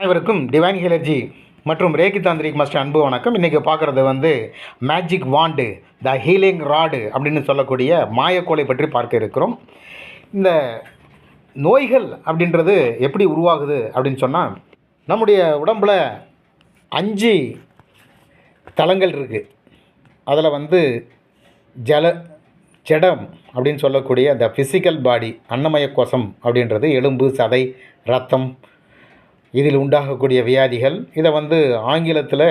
அனைவருக்கும் டிவைன் ஹிலர்ஜி மற்றும் Reiki tantric master அன்பு வணக்கம். இன்றைக்கி பார்க்குறது வந்து மேஜிக் வாண்டு த ஹீலிங் ராடு அப்படின்னு சொல்லக்கூடிய மாயக்கோலை பற்றி பார்க்க இருக்கிறோம். இந்த நோய்கள் அப்படின்றது எப்படி உருவாகுது அப்படின்னு சொன்னால் நம்முடைய உடம்பில் அஞ்சு தலங்கள் இருக்குது அதில் வந்து ஜல ஜடம் அப்படின்னு சொல்லக்கூடிய அந்த ஃபிசிக்கல் பாடி அன்னமய கோஷம் அப்படின்றது எலும்பு சதை ரத்தம் இதில் உண்டாகக்கூடிய வியாதிகள் இதை வந்து ஆங்கிலத்தில்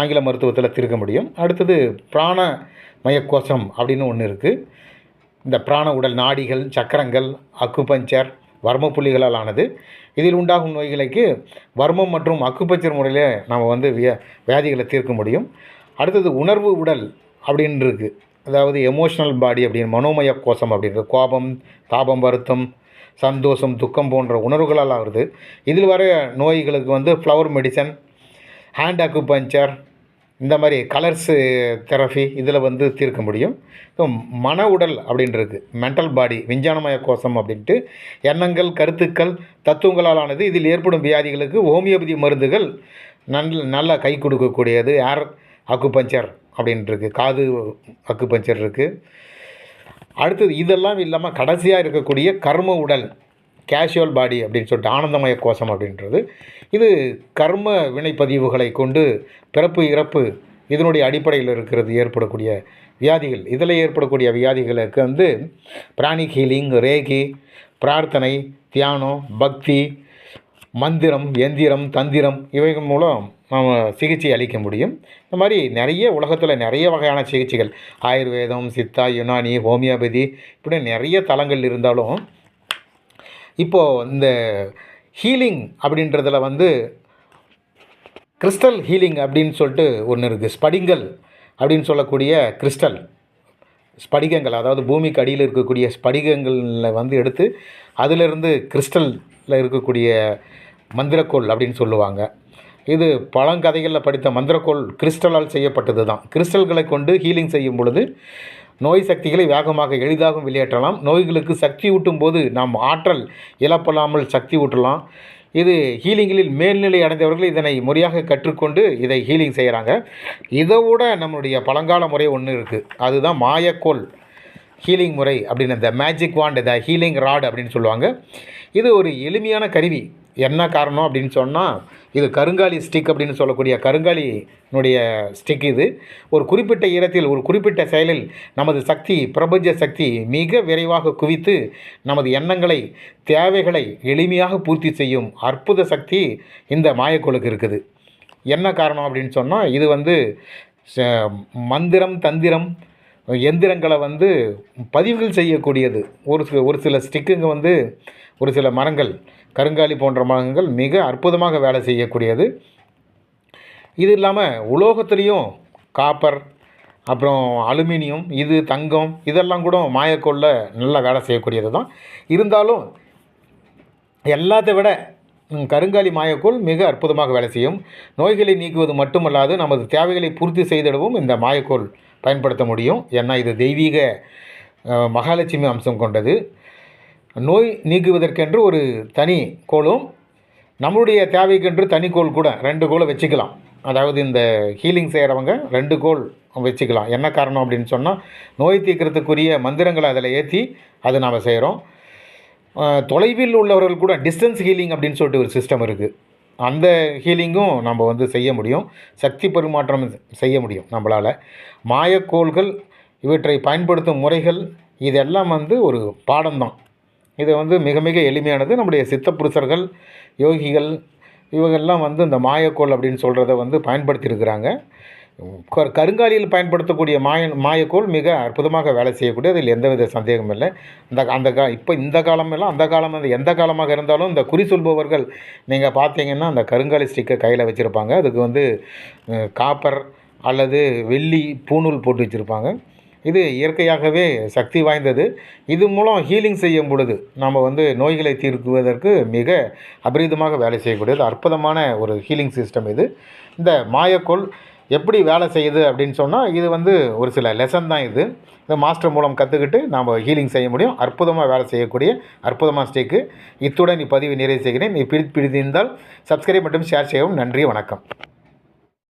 ஆங்கில மருத்துவத்தில் தீர்க்க முடியும். அடுத்தது பிராண மயக்கோஷம் அப்படின்னு ஒன்று இருக்குது இந்த பிராண உடல் நாடிகள் சக்கரங்கள் அக்குபஞ்சர் வர்ம புள்ளிகளால் ஆனது. இதில் உண்டாகும் நோய்களுக்கு வர்மம் மற்றும் அக்குபஞ்சர் முறையில் நம்ம வந்து வியா வியாதிகளை தீர்க்க முடியும். அடுத்தது உணர்வு உடல் அப்படின்னு இருக்குது அதாவது எமோஷனல் பாடி அப்படின்னு மனோமய கோஷம் அப்படின்றது. கோபம் தாபம் வருத்தம் சந்தோஷம் துக்கம் போன்ற உணர்வுகளால் ஆகுது இதில் வர நோய்களுக்கு வந்து ஃப்ளவர் மெடிசன் ஹேண்ட் அக்குபஞ்சர் இந்த மாதிரி கலர்ஸு தெரபி இதில் வந்து தீர்க்க முடியும். மன உடல் அப்படின்றது மென்டல் பாடி விஞ்ஞானமய கோஷம் அப்படின்ட்டு எண்ணங்கள் கருத்துக்கள் தத்துவங்களால் ஆனது இதில் ஏற்படும் வியாதிகளுக்கு ஹோமியோபதி மருந்துகள் நல்ல நல்லா கை கொடுக்கக்கூடியது. ஏர் அக்குபஞ்சர் அப்படின்ட்டுருக்கு காது அக்குபஞ்சர் இருக்குது அடுத்தது இதெல்லாம் இல்லாமல் கடைசியாக இருக்கக்கூடிய கர்ம உடல் கேஷுவல் பாடி அப்படின்னு சொல்லிட்டு ஆனந்தமய கோஷம் அப்படின்றது. இது கர்ம வினைப்பதிவுகளை கொண்டு பிறப்பு இறப்பு இதனுடைய அடிப்படையில் இருக்கிறது ஏற்படக்கூடிய வியாதிகள். இதில் ஏற்படக்கூடிய வியாதிகளுக்கு வந்து பிராணிக் ஹீலிங் ரேகி பிரார்த்தனை தியானம் பக்தி மந்திரம் எந்திரம் தந்திரம் இவைகள் மூலம் நாம் சிகிச்சை அளிக்க முடியும். இந்த மாதிரி நிறைய உலகத்தில் நிறைய வகையான சிகிச்சைகள். ஆயுர்வேதம் சித்தா யுனானி ஹோமியோபதி இப்படி நிறைய தலங்கள் இருந்தாலும் இப்போது இந்த ஹீலிங் அப்படின்றதில் வந்து கிறிஸ்டல் ஹீலிங் அப்படின்னு சொல்லிட்டு ஒன்று இருக்குது ஸ்படிங்கல் அப்படின்னு சொல்லக்கூடிய கிறிஸ்டல் ஸ்படிகங்கள் அதாவது பூமிக்கு அடியில் இருக்கக்கூடிய ஸ்படிகங்களில் வந்து எடுத்து அதிலிருந்து கிறிஸ்டலில் இருக்கக்கூடிய மந்திரக்கோள் அப்படின்னு சொல்லுவாங்க. இது பழங்கதைகளில் படித்த மந்திரக்கோள் கிறிஸ்டலால் செய்யப்பட்டது தான். கிறிஸ்டல்களை கொண்டு ஹீலிங் செய்யும் பொழுது நோய் சக்திகளை வேகமாக எளிதாக வெளியேற்றலாம். நோய்களுக்கு சக்தி ஊட்டும் போது நாம் ஆற்றல் இழப்பலாமல் சக்தி ஊட்டலாம். இது ஹீலிங்கில் மேல்நிலை அடைந்தவர்கள் இதனை முறையாக கற்றுக்கொண்டு இதை ஹீலிங் செய்கிறாங்க இதை விட நம்மளுடைய பழங்கால முறை ஒன்று இருக்குது அதுதான் மாயக்கோள் ஹீலிங் முறை அப்படின்னு இந்த magic wand the healing rod அப்படின்னு சொல்லுவாங்க. இது ஒரு எளிமையான கருவி. என்ன காரணம் அப்படின்னு சொன்னால் இது கருங்காலி ஸ்டிக் அப்படின்னு சொல்லக்கூடிய கருங்காலினுடைய ஸ்டிக் இது. ஒரு குறிப்பிட்ட இடத்தில் ஒரு குறிப்பிட்ட செயலில் நமது சக்தி பிரபஞ்ச சக்தி மிக விரைவாக குவித்து நமது எண்ணங்களை தேவைகளை எளிமையாக பூர்த்தி செய்யும் அற்புத சக்தி இந்த மாயக்கோளுக்கு இருக்குது. என்ன காரணம் அப்படின்னு சொன்னால் இது வந்து ச- மந்திரம் தந்திரம் எந்திரங்களை வந்து பதிவுகள் செய்யக்கூடியது. ஒரு சில ஒரு சில ஸ்டிக்குங்க வந்து ஒரு சில மரங்கள் கருங்காலி போன்ற மரங்கள் மிக அற்புதமாக வேலை செய்யக்கூடியது. இது இல்லாமல் உலோகத்துலேயும் காப்பர் அப்புறம் அலுமினியம் இது தங்கம் இதெல்லாம் கூட மாயக்கோளில் நல்லா வேலை செய்யக்கூடியது தான் இருந்தாலும் எல்லாத்தை விட கருங்காலி மாயக்கோள் மிக அற்புதமாக வேலை செய்யும். நோய்களை நீக்குவது மட்டுமல்லாது நமது தேவைகளை பூர்த்தி செய்திடவும் இந்த மாயக்கோள் பயன்படுத்த முடியும். ஏன்னா இது தெய்வீக மகாலட்சுமி அம்சம் கொண்டது. நோய் நீக்குவதற்கென்று ஒரு தனி கோளும் நம்மளுடைய தேவைக்கென்று தனி கோள் கூட ரெண்டு கோலை வச்சுக்கலாம். அதாவது இந்த ஹீலிங் செய்கிறவங்க ரெண்டு கோல் வச்சுக்கலாம். என்ன காரணம் அப்படின்னு சொன்னால் நோய் தீக்கிறதுக்குரிய மந்திரங்களை அதில் ஏற்றி அது நாம் செய்கிறோம் தொலைவில் உள்ளவர்கள் கூட டிஸ்டன்ஸ் ஹீலிங் அப்படின்னு சொல்லிட்டு ஒரு சிஸ்டம் இருக்குது அந்த ஹீலிங்கும் நம்ம வந்து செய்ய முடியும். சக்தி பரிமாற்றம் செய்ய முடியும் நம்மளால். மாயக்கோள்கள் இவற்றை பயன்படுத்தும் முறைகள் இதெல்லாம் வந்து ஒரு பாடம்தான். இது வந்து மிக மிக எளிமையானது. நம்முடைய சித்த புருஷர்கள் யோகிகள் இவங்கெல்லாம் வந்து இந்த மாயக்கோள் அப்படின்னு சொல்கிறத வந்து பயன்படுத்தியிருக்கிறாங்க. கருங்காலியில் பயன்படுத்தக்கூடிய மாய மாயக்கோள் மிக அற்புதமாக வேலை செய்யக்கூடிய அதில் எந்தவித சந்தேகமும் இல்லை. இந்த அந்த கா இப்போ இந்த காலமெல்லாம் அந்த காலம் அந்த எந்த காலமாக இருந்தாலும் இந்த குறி சொல்பவர்கள் நீங்கள் பார்த்தீங்கன்னா அந்த கருங்காலி ஸ்டிக்கை கையில் வச்சுருப்பாங்க. அதுக்கு வந்து காப்பர் அல்லது வெள்ளி பூணூல் போட்டு வச்சுருப்பாங்க. இது இயற்கையாகவே சக்தி வாய்ந்தது. இது மூலம் ஹீலிங் செய்யும் பொழுது நம்ம வந்து நோய்களை தீர்க்குவதற்கு மிக அபரிதமாக வேலை செய்யக்கூடியது. அற்புதமான ஒரு ஹீலிங் சிஸ்டம் இது. இந்த மாயக்கோள் எப்படி வேலை செய்யுது அப்படின்னு சொன்னால் இது வந்து ஒரு சில லெசன் தான் இது. இந்த மாஸ்டர் மூலம் கற்றுக்கிட்டு நாம் ஹீலிங் செய்ய முடியும். அற்புதமாக வேலை செய்யக்கூடிய அற்புதமாக ஸ்டேக்கு இத்துடன் இப்பதிவு நிறைவு செய்கிறேன். நீ பிடி பிடித்திருந்தால் சப்ஸ்கிரைப் மற்றும் ஷேர் செய்யவும் நன்றி வணக்கம்.